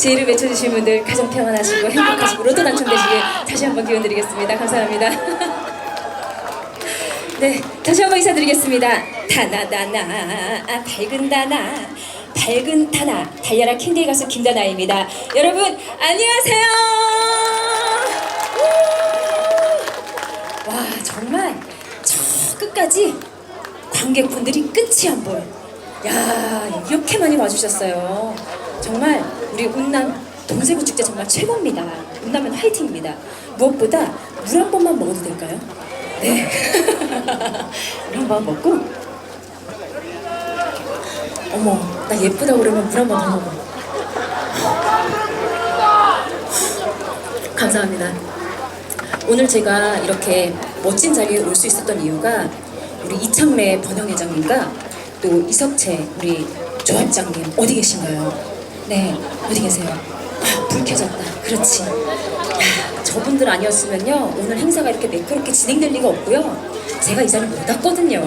제 이름 외쳐주신 분들 가정 평안하시고 행복하시고 로또 당첨되시길 다시 한번 기원 드리겠습니다. 감사합니다. 네, 다시 한번 인사드리겠습니다. 다나다나 밝은 다나 밝은 다나 달려라 캔디 가수 김다나입니다. 여러분 안녕하세요. 우! 와 정말 저 끝까지 관객분들이 끝이 안 보여. 야 이렇게 많이 와주셨어요. 정말 우리 운남 동세구 축제 정말 최고입니다. 운남은 화이팅입니다. 무엇보다 물 한 번만 먹어도 될까요? 네. 물 한 번 먹고. 어머, 나 예쁘다 그러면 물 한 번 더 먹어. 감사합니다. 오늘 제가 이렇게 멋진 자리에 올 수 있었던 이유가 우리 이창래 번영회장님과 또 이석채 우리 조합장님 어디 계신가요? 네 어디 계세요? 아, 불 켜졌다. 그렇지. 야, 저분들 아니었으면요 오늘 행사가 이렇게 매끄럽게 진행될 리가 없고요. 제가 이 자리 못 왔거든요.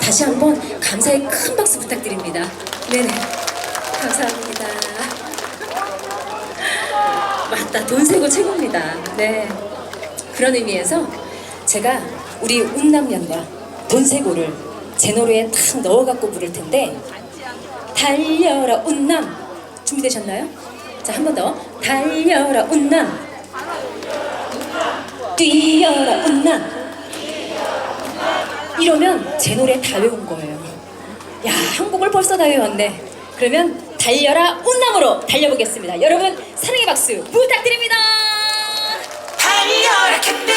다시 한번 감사의 큰 박수 부탁드립니다. 네네 감사합니다. 맞다 돈 세고 최고입니다. 네. 그런 의미에서 제가 우리 운남연과 돈 세고를 제 노래에 탁 넣어갖고 부를 텐데 달려라 운남 준비되셨나요? 자 한 번 더. 달려라 운남. 뛰어라 운남. 이러면 제 노래 다 외운 거예요. 야 한국을 벌써 다 외웠네. 그러면 달려라 운남으로 달려보겠습니다. 여러분 사랑의 박수 부탁드립니다. 달려라 캔디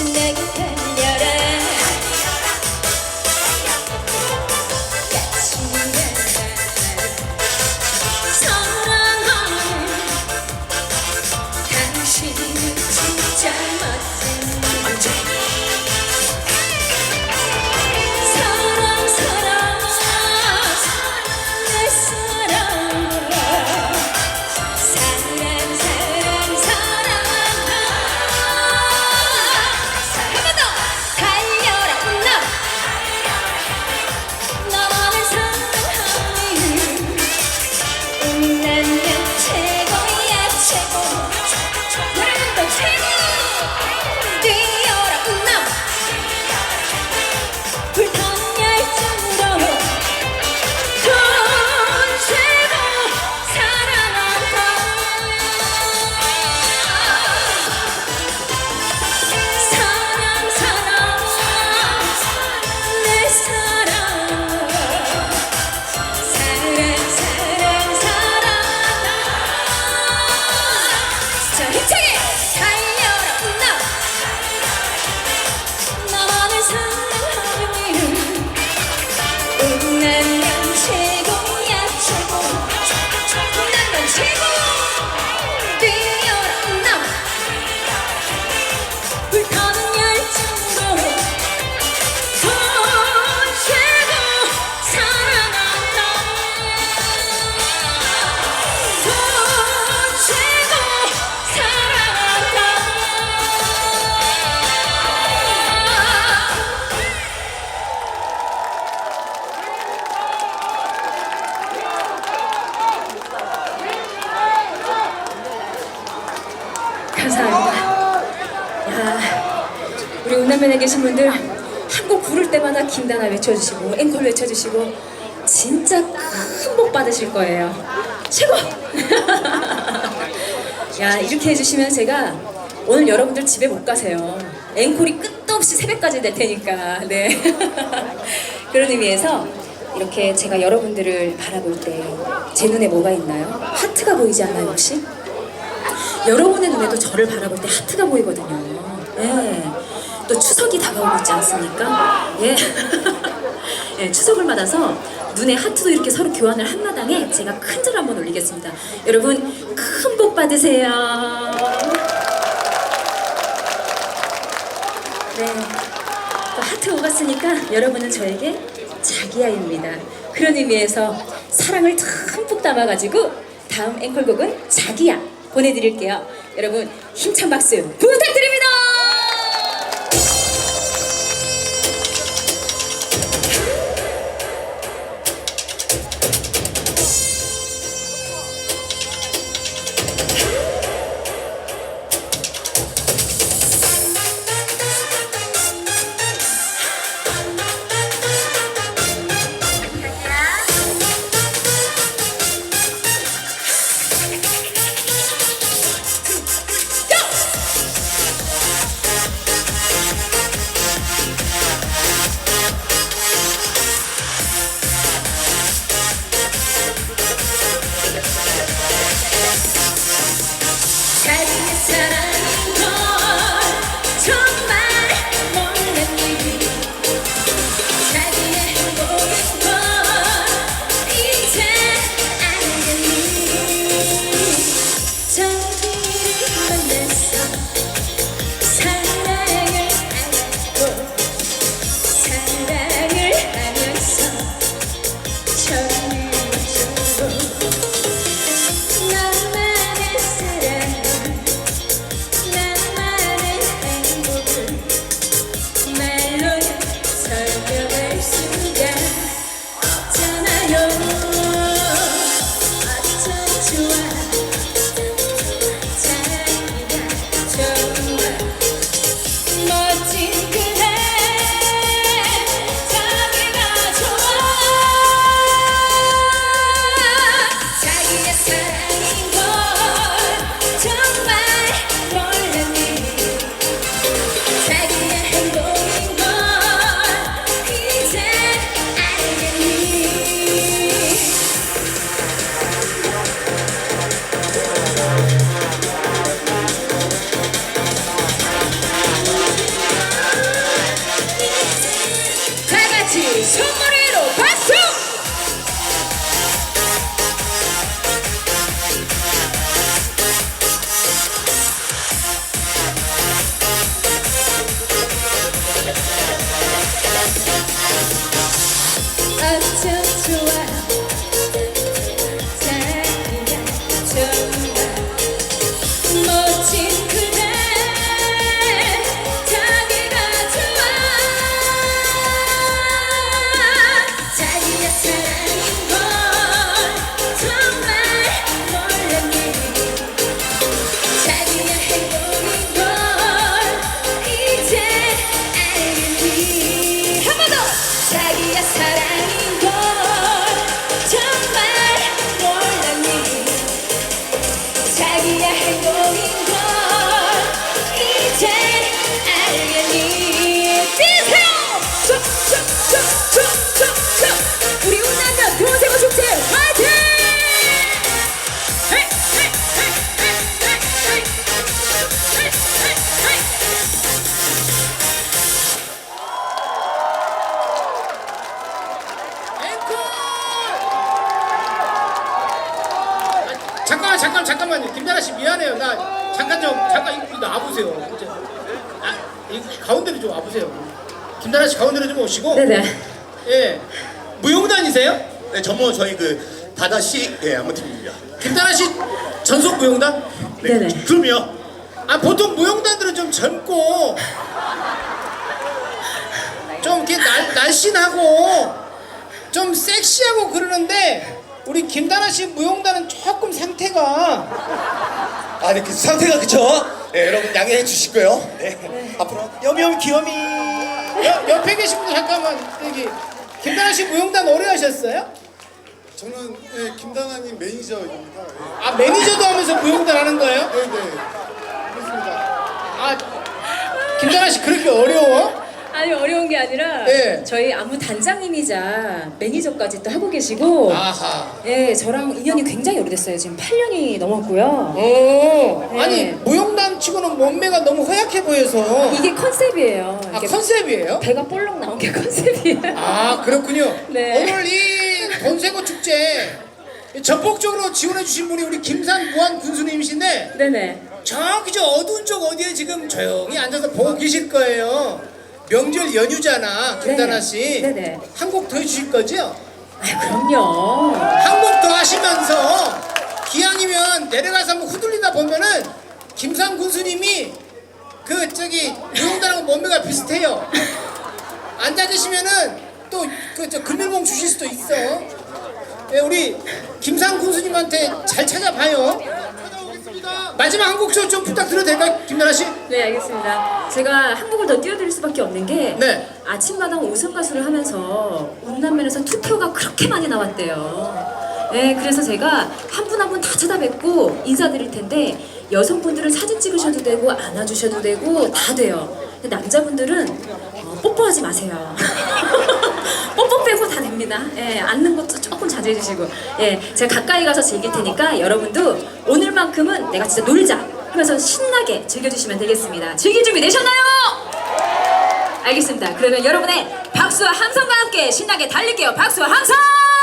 içinde 좌면에 계신 분들 한 곡 부를 때마다 김다나 외쳐주시고 앵콜 외쳐주시고 진짜 큰 복 받으실 거예요. 최고! 야 이렇게 해주시면 제가 오늘 여러분들 집에 못 가세요. 앵콜이 끝도 없이 새벽까지 될 테니까. 네. 그런 의미에서 이렇게 제가 여러분들을 바라볼 때 제 눈에 뭐가 있나요? 하트가 보이지 않나요 혹시? 여러분의 눈에도 저를 바라볼 때 하트가 보이거든요. 예. 또 추석이 다가오고 있지 않습니까? 예. 예, 추석을 맞아서 눈에 하트도 이렇게 서로 교환을 한 마당에 제가 큰 절 한번 올리겠습니다. 여러분 큰 복 받으세요. 네. 또 하트 오갔으니까 여러분은 저에게 자기야입니다. 그런 의미에서 사랑을 듬뿍 담아가지고 다음 앵콜곡은 자기야 보내드릴게요. 여러분 힘찬 박수 부탁드립니다. Somebody 잠깐만 잠깐 잠깐만요 김나라 씨 미안해요 나 잠깐 좀 잠깐 이거 나와보세요. 아, 이 가운데로 좀 와보세요 김나라 씨 가운데로 좀 오시고 네네 예 무용단이세요? 네, 전문 저희 그 다다시 예, 안무팀입니다. 김나라 씨 전속 무용단? 네네 그럼요. 아 보통 무용단들은 좀 젊고 좀 이렇게 날, 날씬하고 좀 섹시하고 그러는데 우리 김다나 씨 무용단은 조금 상태가 아니 그 상태가 그쵸? 네, 여러분 양해해 주시고요. 네. 앞으로 여미여미 귀요미 여, 옆에 계신 분 잠깐만 여기 김다나 씨 무용단 오래 하셨어요? 저는 예, 김다나님 매니저입니다. 예. 아 매니저도 하면서 무용단 하는 거예요? 네, 네. 그렇습니다. 아 김다나 씨 그렇게 어려워? 아니 어려운 게 아니라 네. 저희 안무 단장님이자 매니저까지 또 하고 계시고 아하. 예, 저랑 인연이 굉장히 오래됐어요. 지금 8년이 넘었고요. 오, 아니 네. 무용단 치고는 몸매가 너무 허약해 보여서 이게 컨셉이에요. 아 이렇게 컨셉이에요? 배가 볼록 나온 게 컨셉이에요. 아 그렇군요. 네. 오늘 이 돈세고 축제 전폭적으로 지원해 주신 분이 우리 김산 무한 군수님이신데 네네. 저기 저 어두운 쪽 어디에 지금 조용히 앉아서 보고 계실 거예요. 명절 연휴잖아, 김다나 씨. 네네. 한 곡더 해주실 거죠? 아 그럼요. 한 곡 더 하시면서 기왕이면 내려가서 한번 후들리다 보면은 김상 군수님이 그 저기 무용단하고 몸매가 비슷해요. 앉아 계시면은 또그저 금일봉 주실 수도 있어. 예, 우리 김상 군수님한테 잘 찾아봐요. 마지막 한 곡 좀 부탁드려도 될까요, 김나라 씨? 네 알겠습니다. 제가 한 곡을 더 띄워드릴 수밖에 없는 게 네. 아침마당 오성 가수를 하면서 운남면에서 투표가 그렇게 많이 나왔대요. 네 그래서 제가 한 분 한 분 다 찾아뵙고 인사드릴 텐데 여성분들은 사진 찍으셔도 되고 안아주셔도 되고 다 돼요. 근데 남자분들은 어, 뽀뽀하지 마세요. 뽀뽀 빼고 다 됩니다. 예, 앉는 것도 조금 자제해 주시고. 예, 제가 가까이 가서 즐길 테니까 여러분도 오늘만큼은 내가 진짜 놀자 하면서 신나게 즐겨주시면 되겠습니다. 즐길 준비 되셨나요? 알겠습니다. 그러면 여러분의 박수와 함성과 함께 신나게 달릴게요. 박수와 함성!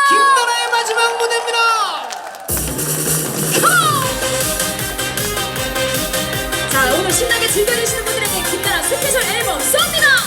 김나라의 마지막 무대입니다. 자, 오늘 신나게 즐겨주시는 분들에게 김나라 스페셜 앨범 쏩니다!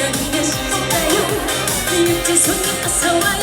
その朝は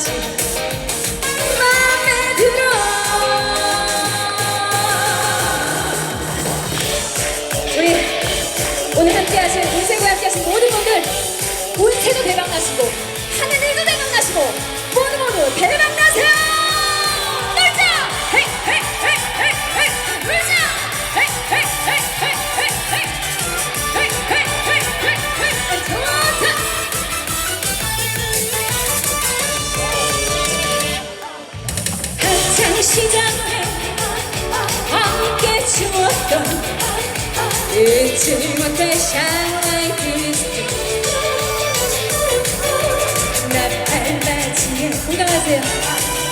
to 듣지 못해 샤이 디스트 나팔바지에 공감하세요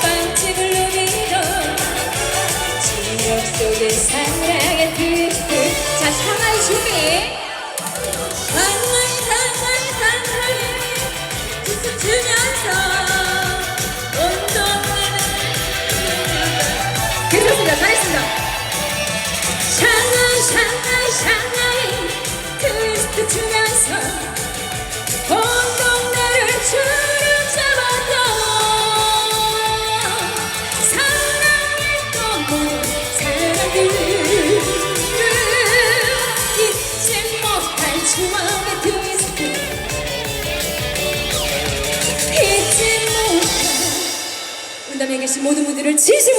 빵집을 누비던 지역 속의 사랑의 디스트 자 상하이 준비 샹하이 샹하이 트위스트 추면서 온 동네를 주름 잡았던 사랑했던 모든 사람들을 잊지 못할 추억의 트위스트 잊지 못할 운담에 계신 모든 분들을 진심